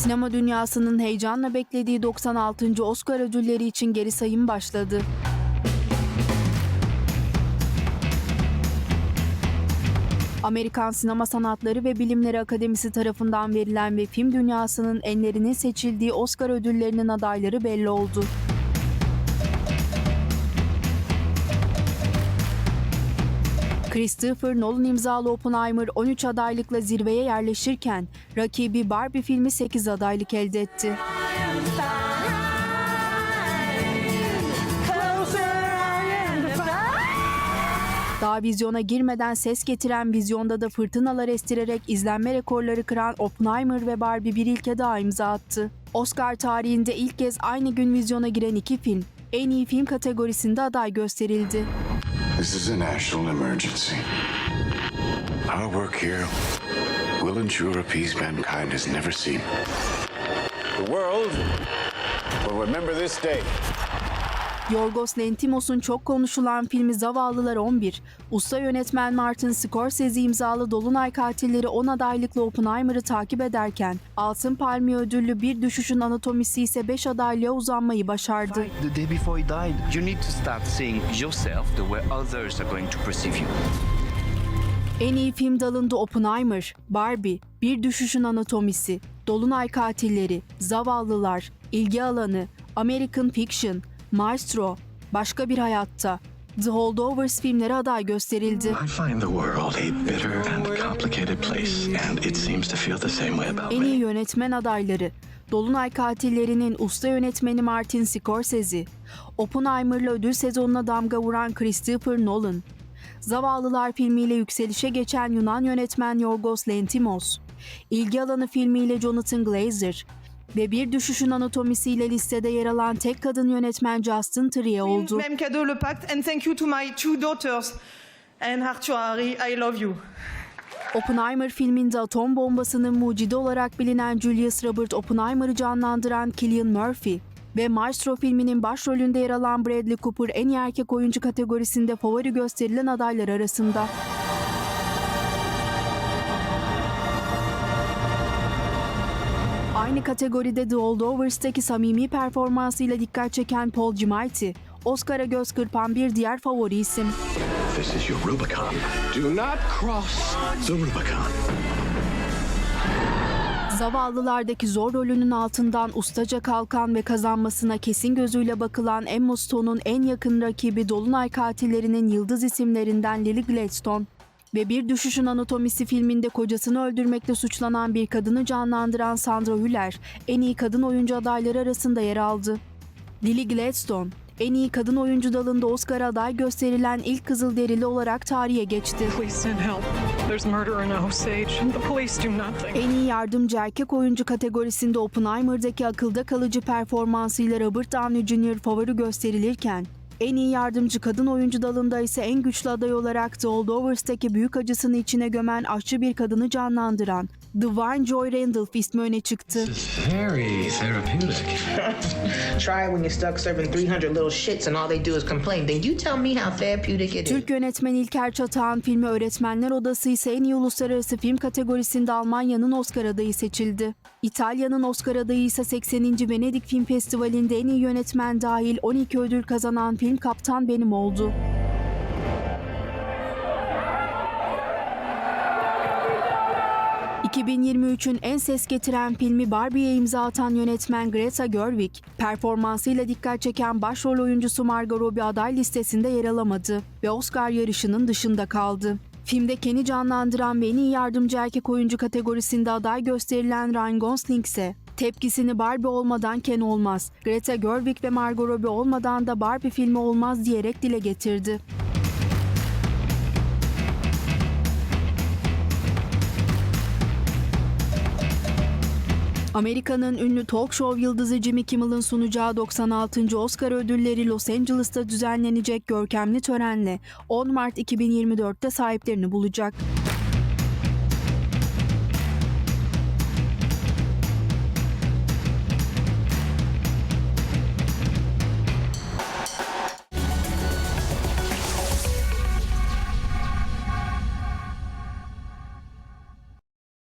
Sinema dünyasının heyecanla beklediği 96. Oscar ödülleri için geri sayım başladı. Amerikan Sinema Sanatları ve Bilimleri Akademisi tarafından verilen ve film dünyasının enlerinin seçildiği Oscar ödüllerinin adayları belli oldu. Christopher Nolan imzalı Oppenheimer 13 adaylıkla zirveye yerleşirken rakibi Barbie filmi 8 adaylık elde etti. Daha vizyona girmeden ses getiren vizyonda da fırtınalar estirerek izlenme rekorları kıran Oppenheimer ve Barbie bir ilke daha imza attı. Oscar tarihinde ilk kez aynı gün vizyona giren iki film, en iyi film kategorisinde aday gösterildi. This is a national emergency. Our work here will ensure a peace mankind has never seen. The world will remember this day. Yorgos Lanthimos'un çok konuşulan filmi Zavallılar 11, usta yönetmen Martin Scorsese imzalı Dolunay Katilleri 10 adaylıklı Oppenheimer'ı takip ederken, Altın Palmiye ödüllü Bir Düşüşün Anatomisi ise 5 adaylığa uzanmayı başardı. The day before he died, You need to start seeing yourself the way others are going to perceive you. En iyi film dalında Oppenheimer, Barbie, Bir Düşüşün Anatomisi, Dolunay Katilleri, Zavallılar, İlgi Alanı, American Fiction, Maestro, Başka Bir Hayatta, The Holdovers filmleri aday gösterildi. I find the world a bitter and complicated place, and it seems to feel the same way about En iyi yönetmen adayları. Dolunay Katillerinin usta yönetmeni Martin Scorsese, Oppenheimer'la ödül sezonuna damga vuran Christopher Nolan, Zavallılar filmiyle yükselişe geçen Yunan yönetmen Yorgos Lanthimos, İlgi Alanı filmiyle Jonathan Glazer ve Bir Düşüşün Anatomisiyle listede yer alan tek kadın yönetmen Justin Trier oldu. Même cadeau, le pacte. And thank you to my two daughters. And Arthur Harry, I love you. Oppenheimer filminde atom bombasının mucidi olarak bilinen Julius Robert Oppenheimer'ı canlandıran Cillian Murphy ve Maestro filminin başrolünde yer alan Bradley Cooper en iyi erkek oyuncu kategorisinde favori gösterilen adaylar arasında. Aynı kategoride The Holdovers'taki samimi performansıyla dikkat çeken Paul Giamatti, Oscar'a göz kırpan bir diğer favori isim. This is your Rubicon. Do not cross the Rubicon. Zavallılardaki zor rolünün altından ustaca kalkan ve kazanmasına kesin gözüyle bakılan Emma Stone'un en yakın rakibi Dolunay Katillerinin yıldız isimlerinden Lily Gladstone ve Bir Düşüşün Anatomisi filminde kocasını öldürmekle suçlanan bir kadını canlandıran Sandra Hüller en iyi kadın oyuncu adayları arasında yer aldı. Lily Gladstone, en iyi kadın oyuncu dalında Oscar aday gösterilen ilk Kızılderili olarak tarihe geçti. En iyi yardımcı erkek oyuncu kategorisinde Oppenheimer'daki akılda kalıcı performansıyla Robert Downey Jr. favori gösterilirken, en iyi yardımcı kadın oyuncu dalında ise en güçlü aday olarak The Holdovers'taki büyük acısını içine gömen aşçı bir kadını canlandıran Dwayne Joy Randolph ismi öne çıktı. Very therapeutic. Try it when you're stuck serving 300 little shits and all they do is complain. Then you tell me how therapeutic it is. Türk yönetmen İlker Çatağan filmi Öğretmenler Odası ise en iyi uluslararası film kategorisinde Almanya'nın Oscar adayı seçildi. İtalya'nın Oscar adayı ise 80. Venedik Film Festivali'nde en iyi yönetmen dahil 12 ödül kazanan film Kaptan Benim oldu. ...2023'ün en ses getiren filmi Barbie'ye imza atan yönetmen Greta Gerwig... ...performansıyla dikkat çeken başrol oyuncusu Margot Robbie aday listesinde yer alamadı... ...ve Oscar yarışının dışında kaldı. Filmde Ken'i canlandıran ve en iyi yardımcı erkek oyuncu kategorisinde aday gösterilen Ryan Gosling ise... Tepkisini Barbie olmadan Ken olmaz, Greta Gerwig ve Margot Robbie olmadan da Barbie filmi olmaz diyerek dile getirdi. Amerika'nın ünlü talk show yıldızı Jimmy Kimmel'ın sunacağı 96. Oscar ödülleri Los Angeles'ta düzenlenecek görkemli törenle 10 Mart 2024'te sahiplerini bulacak.